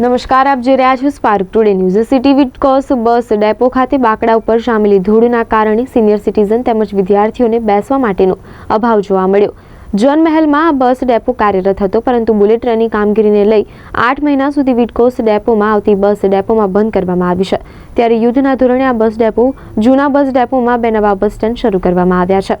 નમસ્કાર, આપ જોઈ રહ્યા છો spark today news city Vitcos bus depot ખાતે બાકડા ઉપર શામેલી ધૂળના કારણે સિનિયર સિટીઝન તેમજ વિદ્યાર્થીઓને બેસવા માટેનો અભાવ જોવા મળ્યો. જોન મહેલમાં બસ ડેપો કાર્યરત હતો, પરંતુ બુલેટ ટ્રેનની કામગીરીને લઈ આઠ મહિના સુધી વિટકોસ ડેપોમાં આવતી બસ ડેપોમાં બંધ કરવામાં આવી છે. ત્યારે યુદ્ધના ધોરણે આ બસ ડેપો જૂના બસ ડેપોમાં બે નવા બસ સ્ટેન્ડ શરૂ કરવામાં આવ્યા છે.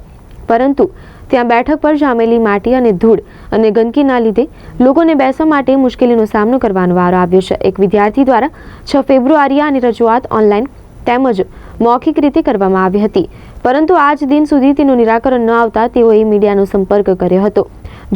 પરંતુ ત્યાં બેઠક પર જામેલી માટી અને ધૂળ અને ગંદકીના લીધે લોકોને બેસવા માટે મુશ્કેલીનો સામનો કરવાનો વારો આવ્યો છે. એક વિદ્યાર્થી દ્વારા છ ફેબ્રુઆરીએ આની રજૂઆત ઓનલાઈન તેમજ મૌખિક રીતે કરવામાં આવી હતી. પરંતુ આજ દિન સુધી તેનું નિરાકરણ ન આવતા તેઓએ મીડિયાનો સંપર્ક કર્યો હતો.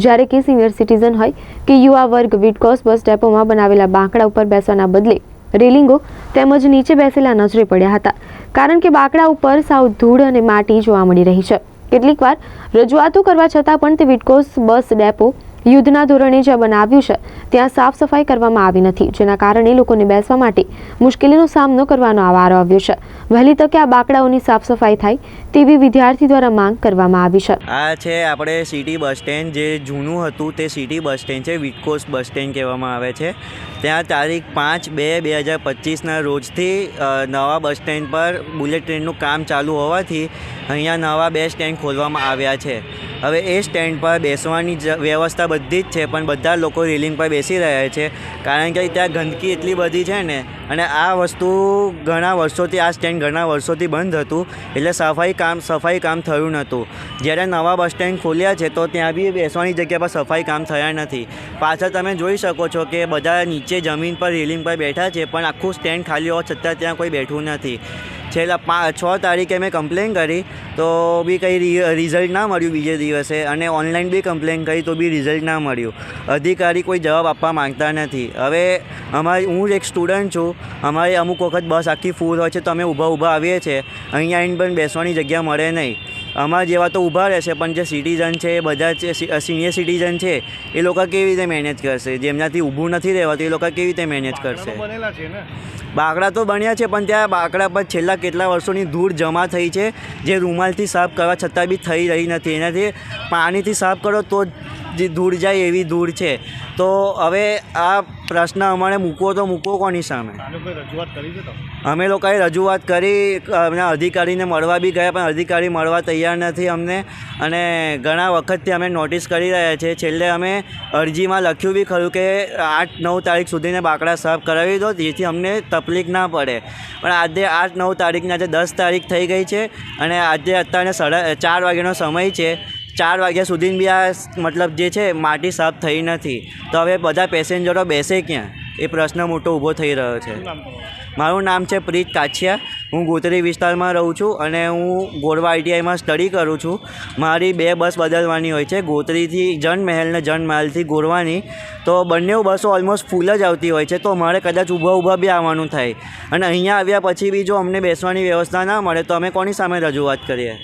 જ્યારે કે સિનિયર સિટીઝન હોય કે યુવા વર્ગ, વિડકોસ બસ ડેપોમાં બનાવેલા બાંકડા ઉપર બેસવાના બદલે રેલિંગો તેમજ નીચે બેસેલા નજરે પડ્યા હતા. કારણ કે બાંકડા ઉપર સાવ ધૂળ અને માટી જોવા મળી રહી છે. કેટલીક વાર રજૂઆતો કરવા છતાં પણ તે વિટકોસ બસ ડેપો યુદ્ધના ધોરણે જે બનાવ્યું છે. ત્યાં સાફ સફાઈ કરવામાં આવી નથી, જેના કારણે લોકોને બેસવા માટે મુશ્કેલીનો સામનો કરવાનો આ વારો આવ્યો છે. વહેલી તકે આ બાકડાઓની સાફ સફાઈ થાય તેવી વિદ્યાર્થી દ્વારા માંગ કરવામાં આવી છે. આ છે આપણે સિટી બસ સ્ટેન્ડ, જે જૂનું હતું તે સિટી બસ સ્ટેન્ડ છે, વિટકોસ બસ સ્ટેન્ડ કહેવામાં આવે છે. ત્યાં તારીખ પાંચ બે બે હજાર પચીસના રોજથી નવા બસ સ્ટેન્ડ પર બુલેટ ટ્રેનનું કામ ચાલુ હોવાથી અહીંયા નવા બે સ્ટેન્ડ ખોલવામાં આવ્યા છે. હવે એ સ્ટેન્ડ પર બેસવાની જ વ્યવસ્થા બધી જ છે, પણ બધા લોકો રેલિંગ પર બેસી રહ્યા છે. કારણ કે ત્યાં ગંદકી એટલી બધી છે ને, અને આ વસ્તુ ઘણા વર્ષોથી, આ સ્ટેન્ડ ઘણા વર્ષોથી બંધ હતું, એટલે સફાઈ કામ સફાઈ કામ થયું નહોતું. જ્યારે નવા બસ સ્ટેન્ડ ખોલ્યા છે, તો ત્યાં બી બેસવાની જગ્યા પર સફાઈ કામ થયા નથી. પાછળ તમે જોઈ શકો છો કે બધા નીચે જમીન પર, રેલિંગ પર બેઠા છે, પણ આખું સ્ટેન્ડ ખાલી હોવા છતાં ત્યાં કોઈ બેઠું નથી. છેલ્લા પા છ તારીખે મેં કમ્પ્લેન કરી, તો બી કંઈ રિઝલ્ટ ના મળ્યું બીજે દિવસે અને ઓનલાઈન બી કમ્પ્લેન કરી, તો બી રિઝલ્ટ ના મળ્યું. અધિકારી કોઈ જવાબ આપવા માંગતા નથી. હવે અમારી હું એક સ્ટુડન્ટ છું. અમારી અમુક વખત બસ આખી ફૂલ હોય છે, તો અમે ઊભા ઊભા આવીએ છીએ. અહીંયા આવીને પણ બેસવાની જગ્યા મળે નહીં. અમારા જેવા તો ઊભા રહેશે પણ જે સિટીઝન છે એ બધા જ સિનિયર સિટીઝન છે એ લોકો કેવી રીતે મેનેજ કરશે? જેમનાથી ઊભું નથી રહેવાતું એ લોકો કેવી રીતે મેનેજ કરશે? બાકડા તો બન્યા છે પણ ત્યાં બાકડા પર છેલ્લા કેટલા વર્ષોની ધૂળ જમા થઈ છે જે રૂમાલથી સાફ કરવા છતાં બી થઈ રહી નથી. એનાથી પાણીથી સાફ કરો તો જ જે ધૂળ જાય એવી ધૂળ છે. તો હવે આ પ્રશ્ન અમારે મૂકવો તો મૂકવો કોની સામે? રજૂઆત કરી છે અમે લોકોએ રજૂઆત કરી અમને અધિકારીને મળવા બી ગયા પણ અધિકારી મળવા તૈયાર નથી અમને. અને ઘણા વખતથી અમે નોટિસ કરી રહ્યા છીએ છેલ્લે અમે અરજીમાં લખ્યું બી ખરું કે આઠ નવ તારીખ સુધીને બાકડા સાફ કરાવી દો જેથી અમને તકલીફ ના પડે. પણ આજે આઠ નવ તારીખને આજે દસ તારીખ થઈ ગઈ છે. અને આજે અત્યારે સાડા ચાર વાગ્યાનો સમય છે. ચાર વાગ્યા સુધી બી આ મતલબ જે છે માટી સાફ થઈ નથી. તો હવે બધા પેસેન્જરો બેસે ક્યાં? એ પ્રશ્ન મોટો ઊભો થઈ રહ્યો છે. મારું નામ છે પ્રીત કાછિયા. હું ગોત્રી વિસ્તારમાં રહું છું અને હું ગોરવા આઈટીઆઈમાં સ્ટડી કરું છું. મારી બે બસ બદલવાની હોય છે. ગોતરીથી જન મહેલ ને જન મહેલથી ગોરવાની. તો બંને બસો ઓલમોસ્ટ ફૂલ જ આવતી હોય છે. તો મારે કદાચ ઊભા ઊભા બી આવવાનું થાય. અને અહીંયા આવ્યા પછી બી જો અમને બેસવાની વ્યવસ્થા ના મળે તો અમે કોની સામે રજૂઆત કરીએ?